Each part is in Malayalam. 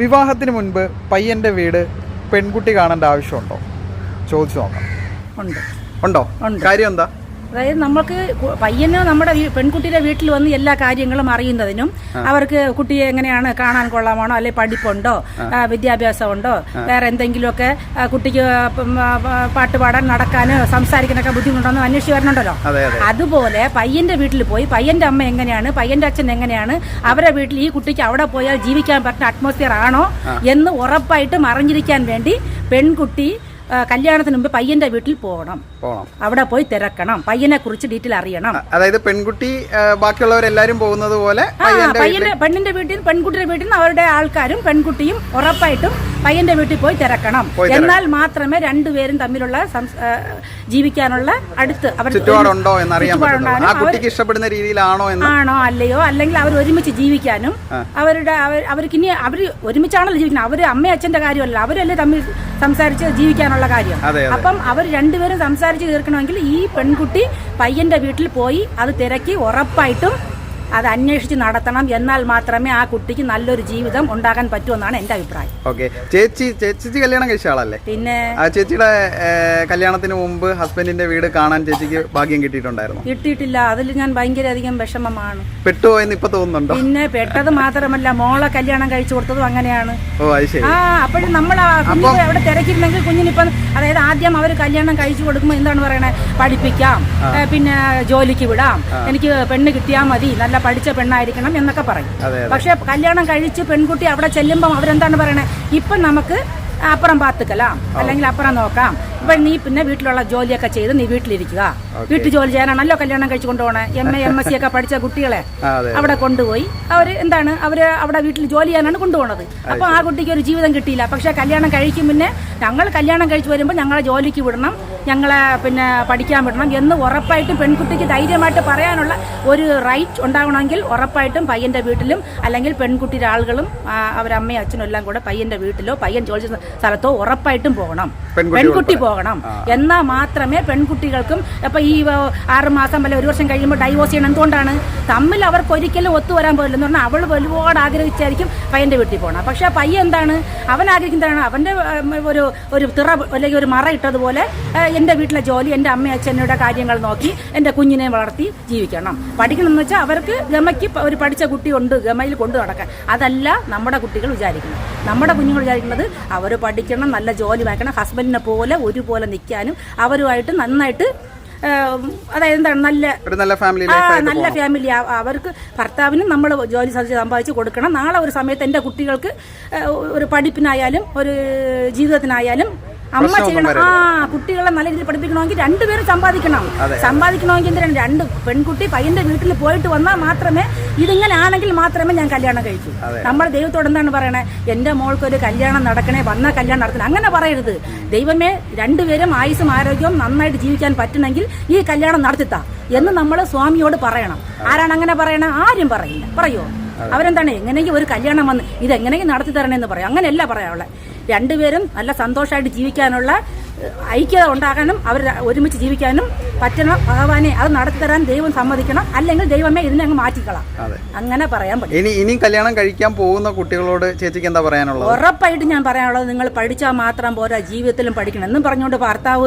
വിവാഹത്തിന് മുൻപ് പയ്യന്റെ വീട് പെൺകുട്ടി കാണേണ്ട ആവശ്യമുണ്ടോ? ചോദിച്ചു നോക്കാം. ഉണ്ട്. ഉണ്ടോ? കാര്യം എന്താ? അതായത് നമ്മൾക്ക് പയ്യനെ നമ്മുടെ പെൺകുട്ടിയുടെ വീട്ടിൽ വന്ന് എല്ലാ കാര്യങ്ങളും അറിയുന്നതിനും അവർക്ക് കുട്ടിയെ എങ്ങനെയാണ് കാണാൻ കൊള്ളാമാണോ അല്ലെ പഠിപ്പുണ്ടോ വിദ്യാഭ്യാസം വിദ്യാഭ്യാസമുണ്ടോ വേറെ എന്തെങ്കിലുമൊക്കെ കുട്ടിക്ക് പാട്ട് പാടാൻ നടക്കാനോ സംസാരിക്കാനൊക്കെ ബുദ്ധിമുട്ടുണ്ടോ അന്വേഷിച്ച് വരണുണ്ടല്ലോ. അതെ അതെ. അതുപോലെ പയ്യന്റെ വീട്ടിൽ പോയി പയ്യന്റെ അമ്മ എങ്ങനെയാണ് പയ്യന്റെ അച്ഛൻ എങ്ങനെയാണ് അവരുടെ വീട്ടിൽ ഈ കുട്ടിക്ക് അവിടെ പോയാൽ ജീവിക്കാൻ പറ്റുന്ന അറ്റ്മോസ്ഫിയർ ആണോ എന്ന് ഉറപ്പായിട്ടും അറിഞ്ഞിരിക്കാൻ വേണ്ടി പെൺകുട്ടി കല്യാണത്തിന് മുമ്പ് പയ്യന്റെ വീട്ടിൽ പോകണം. പോകണം അവിടെ പോയി തിരക്കണം. പയ്യനെ കുറിച്ച് ഡീറ്റെയിൽ അറിയണം. അതായത് പെൺകുട്ടി ബാക്കിയുള്ളവരെല്ലാരും പോകുന്നത് പോലെ പയ്യന്റെ പെണ്ണിന്റെ വീട്ടിൽ പെൺകുട്ടിയുടെ വീട്ടിൽ നിന്ന് അവരുടെ ആൾക്കാരും പെൺകുട്ടിയും ഉറപ്പായിട്ടും പയ്യന്റെ വീട്ടിൽ പോയി തിരക്കണം. എന്നാൽ മാത്രമേ രണ്ടുപേരും തമ്മിലുള്ള ജീവിക്കാനുള്ള അടുത്ത് അവർ ചുറ്റുപാടുണ്ടോ കുട്ടിക്ക് ഇഷ്ടപ്പെടുന്ന രീതിയിലാണോ ആണോ അല്ലയോ? അല്ലെങ്കിൽ അവർ ഒരുമിച്ച് ജീവിക്കാനും അവരുടെ അവർക്ക് ഇനി അവർ ഒരുമിച്ചാണല്ലോ ജീവിക്കുന്നത്. അവർ അമ്മ അച്ഛന്റെ കാര്യമല്ല അവരല്ലേ തമ്മിൽ സംസാരിച്ച് ജീവിക്കാനുള്ള കാര്യം. അപ്പം അവർ രണ്ടുപേരും സംസാരിച്ച് തീർക്കണമെങ്കിൽ ഈ പെൺകുട്ടി പയ്യന്റെ വീട്ടിൽ പോയി അത് തിരക്കി ഉറപ്പായിട്ടും അത് അന്വേഷിച്ച് നടത്തണം എന്നാൽ മാത്രമേ ആ കുട്ടിക്ക് നല്ലൊരു ജീവിതം ഉണ്ടാകാൻ പറ്റൂ എന്നാണ് എന്റെ അഭിപ്രായം. ഓക്കെ. ചേച്ചി ചേച്ചി കല്യാണം കഴിച്ച ആളല്ലേ? പിന്നെ ചേച്ചിയുടെ കല്യാണത്തിന് മുമ്പ് ഹസ്ബൻഡിന്റെ വീട് കാണാൻ ചേച്ചിക്ക് ഭാഗ്യം കിട്ടിയിട്ടുണ്ടായിരുന്നു? കിട്ടിയിട്ടില്ല. അതിൽ ഞാൻ ഭയങ്കര അധികം വിഷമമാണ്. പെട്ടുപോയെന്ന് ഇപ്പൊ തോന്നുന്നുണ്ടോ? പിന്നെ പെട്ടത് മാത്രമല്ല മോളെ കല്യാണം കഴിച്ചു കൊടുത്തതും അങ്ങനെയാണ്. ഓ അത് ശരി. ആ അപ്പോഴും നമ്മൾ കുഞ്ഞിനെ അവിടെ തിരക്കിരുന്നെങ്കിൽ കുഞ്ഞിനിപ്പം അതായത് ആദ്യം അവർ കല്യാണം കഴിച്ചു കൊടുക്കുമ്പോൾ എന്താണ് പറയണേ? പഠിപ്പിക്കാം. പിന്നെ ജോലിക്ക് വിടാം. എനിക്ക് പെണ്ണ് കിട്ടിയാൽ മതി. നല്ല പഠിച്ച പെണ്ണായിരിക്കണം എന്നൊക്കെ പറയും. പക്ഷെ കല്യാണം കഴിച്ച് പെൺകുട്ടി അവിടെ ചെല്ലുമ്പോൾ അവരെന്താണ് പറയണേ? ഇപ്പം നമുക്ക് അപ്പുറം പാത്തുക്കലാം അല്ലെങ്കിൽ അപ്പുറം നോക്കാം. ഇപ്പൊ നീ പിന്നെ വീട്ടിലുള്ള ജോലിയൊക്കെ ചെയ്ത് നീ വീട്ടിലിരിക്കുക. വീട്ടു ജോലി ചെയ്യാനാണല്ലോ കല്യാണം കഴിച്ചു കൊണ്ടുപോകണേ M A M S C ഒക്കെ പഠിച്ച കുട്ടികളെ അവിടെ കൊണ്ടുപോയി. അവർ എന്താണ്? അവർ അവിടെ വീട്ടിൽ ജോലി ചെയ്യാനാണ് കൊണ്ടുപോണത്. അപ്പൊ ആ കുട്ടിക്ക് ഒരു ജീവിതം കിട്ടിയില്ല. പക്ഷെ കല്യാണം കഴിക്കും പിന്നെ ഞങ്ങൾ കല്യാണം കഴിച്ചു വരുമ്പോൾ ഞങ്ങളെ ജോലിക്ക് വിടണം ഞങ്ങളെ പിന്നെ പഠിക്കാൻ വിടണം എന്ന് ഉറപ്പായിട്ടും പെൺകുട്ടിക്ക് ധൈര്യമായിട്ട് പറയാനുള്ള ഒരു റൈറ്റ് ഉണ്ടാവണമെങ്കിൽ ഉറപ്പായിട്ടും പയ്യന്റെ വീട്ടിലും അല്ലെങ്കിൽ പെൺകുട്ടിയുടെ ആളുകളും അവരമ്മയും അച്ഛനും എല്ലാം കൂടെ പയ്യന്റെ വീട്ടിലോ പയ്യൻ ജോലി സ്ഥലത്തോ ഉറപ്പായിട്ടും പോകണം. പെൺകുട്ടി പെൺകുട്ടി പോകണം. എന്നാൽ മാത്രമേ പെൺകുട്ടികൾക്കും ഇപ്പം ഈ ആറുമാസം അല്ലെ ഒരു വർഷം കഴിയുമ്പോൾ ഡൈവോഴ്സ് ചെയ്യണം. എന്തുകൊണ്ടാണ്? തമ്മിൽ അവർക്ക് ഒരിക്കലും ഒത്തുവരാൻ പോകില്ല എന്ന് പറഞ്ഞാൽ അവൾ ഒരുപാട് ആഗ്രഹിച്ചായിരിക്കും പയ്യന്റെ വീട്ടിൽ പോകണം പക്ഷെ ആ പയ്യൻ എന്താണ്? അവൻ ആഗ്രഹിക്കുന്നതാണ് അവന്റെ ഒരു ഒരു തിറ അല്ലെങ്കിൽ ഒരു മറ ഇട്ടതുപോലെ എന്റെ വീട്ടിലെ ജോലി എന്റെ അമ്മ അച്ഛനയുടെ കാര്യങ്ങൾ നോക്കി എന്റെ കുഞ്ഞിനെ വളർത്തി ജീവിക്കണം. പഠിക്കണം എന്ന് വെച്ചാൽ അവർക്ക് ഗമയ്ക്ക് ഒരു പഠിച്ച കുട്ടിയുണ്ട് ഗമയിൽ കൊണ്ടു നടക്കാൻ. അതല്ല നമ്മുടെ കുട്ടികൾ വിചാരിക്കുന്നത്. നമ്മുടെ കുഞ്ഞുങ്ങൾ വിചാരിക്കുന്നത് അവർ പഠിക്കണം നല്ല ജോലി വാങ്ങിക്കണം ഹസ്ബൻഡിനെ പോലെ ഒരുപോലെ നിൽക്കാനും അവരുമായിട്ട് നന്നായിട്ട് അതായത് എന്താണ് നല്ല നല്ല ഫാമിലി ആ നല്ല ഫാമിലി അവർക്ക് ഭർത്താവിനും നമ്മൾ ജോലി സാധിച്ച് സമ്പാദിച്ച് കൊടുക്കണം. നാളെ ഒരു സമയത്ത് എന്റെ കുട്ടികൾക്ക് ഒരു പഠിപ്പിനായാലും ഒരു ജീവിതത്തിനായാലും അമ്മ ചെയ്യണം. ആ കുട്ടികളെ നല്ല രീതിയിൽ പഠിപ്പിക്കണമെങ്കിൽ രണ്ടുപേരും സമ്പാദിക്കണം. സമ്പാദിക്കണമെങ്കിൽ എന്തിനാണ് രണ്ട് പെൺകുട്ടി പയ്യന്റെ വീട്ടിൽ പോയിട്ട് വന്നാൽ മാത്രമേ ഇതിങ്ങനെ ആണെങ്കിൽ മാത്രമേ ഞാൻ കല്യാണം കഴിക്കൂ. നമ്മുടെ നമ്മൾ ദൈവത്തോട് എന്താണ് പറയണേ? എന്റെ മോൾക്ക് ഒരു കല്യാണം നടക്കണേ വന്ന കല്യാണം നടത്തണം. അങ്ങനെ പറയരുത്. ദൈവമേ രണ്ടുപേരും ആയുസും ആരോഗ്യവും നന്നായിട്ട് ജീവിക്കാൻ പറ്റണമെങ്കിൽ ഈ കല്യാണം നടത്തിത്താ എന്ന് നമ്മൾ സ്വാമിയോട് പറയണം. ആരാണ് അങ്ങനെ പറയണേ? ആരും പറയില്ല. പറയോ? അവരെന്താണ്? എങ്ങനെയെങ്കിലും ഒരു കല്യാണം വന്ന് ഇത് എങ്ങനെയെങ്കിലും നടത്തി തരണേന്ന് പറയും. അങ്ങനെയല്ല പറയാനുള്ളത് രണ്ടുപേരും നല്ല സന്തോഷമായിട്ട് ജീവിക്കാനുള്ള ഐക്യത ഉണ്ടാകാനും അവർ ഒരുമിച്ച് ജീവിക്കാനും പറ്റണം. ഭഗവാനെ അത് നടത്തി തരാൻ ദൈവം സമ്മതിക്കണം. അല്ലെങ്കിൽ ദൈവമേ ഇതിനെ അങ്ങ് മാറ്റിക്കളാം. അങ്ങനെ പറയാൻ പറ്റും. ഇനി ഇനി കല്യാണം കഴിക്കാൻ പോകുന്ന കുട്ടികളോട് ചേച്ചിക്ക് എന്താ പറയാനുള്ളത്? ഉറപ്പായിട്ട് ഞാൻ പറയാനുള്ളത് നിങ്ങൾ പഠിച്ചാൽ മാത്രം പോരാ ജീവിതത്തിലും പഠിക്കണം. എന്നും പറഞ്ഞുകൊണ്ട് ഭർത്താവ്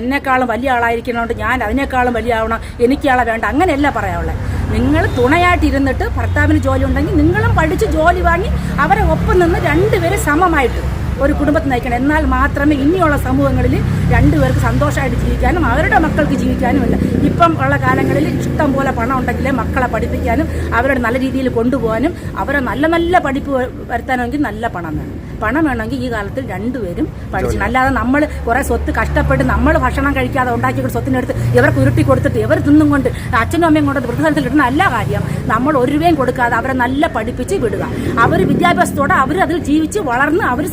എന്നെക്കാളും വലിയ ആളായിരിക്കണോണ്ട് ഞാൻ അതിനേക്കാളും വലിയ ആവണം എനിക്കാളെ വേണ്ട. അങ്ങനെയല്ല പറയാനുള്ളത് നിങ്ങൾ തുണയായിട്ട് ഇരുന്നിട്ട് ഭർത്താവിന് ജോലി ഉണ്ടെങ്കിൽ നിങ്ങളും പഠിച്ച് ജോലി വാങ്ങി അവരെ ഒപ്പം നിന്ന് രണ്ടുപേരും സമമായിട്ട് ഒരു കുടുംബത്തെ നയിക്കണം. എന്നാൽ മാത്രമേ ഇനിയുള്ള സമൂഹങ്ങളിൽ രണ്ടുപേർക്ക് സന്തോഷമായിട്ട് ജീവിക്കാനും അവരുടെ മക്കൾക്ക് ജീവിക്കാനും ഇല്ല ഇപ്പം ഉള്ള കാലങ്ങളിൽ ഇഷ്ടം പോലെ പണം ഉണ്ടെങ്കിലേ മക്കളെ പഠിപ്പിക്കാനും അവരുടെ നല്ല രീതിയിൽ കൊണ്ടുപോകാനും അവരെ നല്ല നല്ല പഠിപ്പ് വരുത്താനുമെങ്കിൽ നല്ല പണം വേണം പണം വേണമെങ്കിൽ ഈ കാലത്തിൽ രണ്ടുപേരും പഠിച്ചു. അല്ലാതെ നമ്മൾ കുറെ സ്വത്ത് കഷ്ടപ്പെട്ട് നമ്മൾ ഭക്ഷണം കഴിക്കാതെ ഉണ്ടാക്കിയ സ്വത്തിനെടുത്ത് ഇവർക്ക് ഉരുട്ടി കൊടുത്തിട്ട് ഇവർ തിന്നും കൊണ്ട് അച്ഛനും അമ്മയും കൊണ്ട് വൃദ്ധകാലത്തിൽ ഇടുന്ന അല്ല കാര്യം. നമ്മൾ ഒരു രൂപയും കൊടുക്കാതെ അവരെ നല്ല പഠിപ്പിച്ച് വിടുക. അവർ വിദ്യാഭ്യാസത്തോടെ അവർ അതിൽ ജീവിച്ച് വളർന്ന് അവർ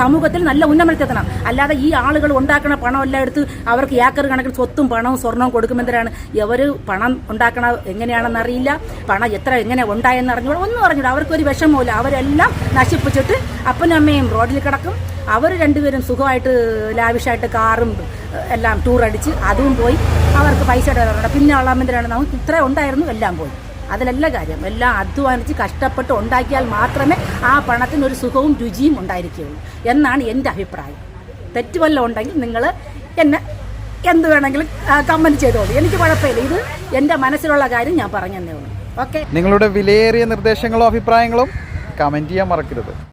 സമൂഹത്തിൽ നല്ല ഉന്നമനത്തെത്തണം. അല്ലാതെ ഈ ആളുകൾ ഉണ്ടാക്കുന്ന പണം എല്ലാം എടുത്ത് അവർക്ക് ഏക്കർ കണക്കിന് സ്വത്തും പണവും സ്വർണവും കൊടുക്കുമെന്തരാണ് ഇവർ പണം ഉണ്ടാക്കണ എങ്ങനെയാണെന്ന് അറിയില്ല. പണം എത്ര എങ്ങനെ ഉണ്ടായെന്ന് അറിഞ്ഞൂടാ. ഒന്നും അറിഞ്ഞൂടാ. അവർക്കൊരു വിഷമമില്ല അവരെല്ലാം നശിപ്പിച്ചിട്ട് അപ്പനും അമ്മയും റോഡിൽ കിടക്കും. അവർ രണ്ടുപേരും സുഖമായിട്ട് ലാവിഷായിട്ട് കാറും എല്ലാം ടൂർ അടിച്ച് അതും പോയി. അവർക്ക് പൈസ ഇടാറുണ്ട് പിന്നെ ഉള്ള അമ്മന്തിരാണ് നമുക്ക് ഇത്ര ഉണ്ടായിരുന്നു എല്ലാം പോയി. അതിലല്ല കാര്യം എല്ലാം അധ്വാനിച്ച് കഷ്ടപ്പെട്ട് ഉണ്ടാക്കിയാൽ മാത്രമേ ആ പണത്തിന് ഒരു സുഖവും രുചിയും ഉണ്ടായിരിക്കുകയുള്ളൂ എന്നാണ് എന്റെ അഭിപ്രായം. തെറ്റ് ഉണ്ടെങ്കിൽ നിങ്ങൾ എന്നെ എന്ത് വേണമെങ്കിലും കമന്റ് ചെയ്തോളൂ. എനിക്ക് കുഴപ്പമില്ല. ഇത് എന്റെ മനസ്സിലുള്ള കാര്യം ഞാൻ പറഞ്ഞതേ ഉള്ളൂ. ഓക്കെ നിങ്ങളുടെ വിലയേറിയ നിർദ്ദേശങ്ങളും അഭിപ്രായങ്ങളും കമന്റ് ചെയ്യാൻ മറക്കരുത്.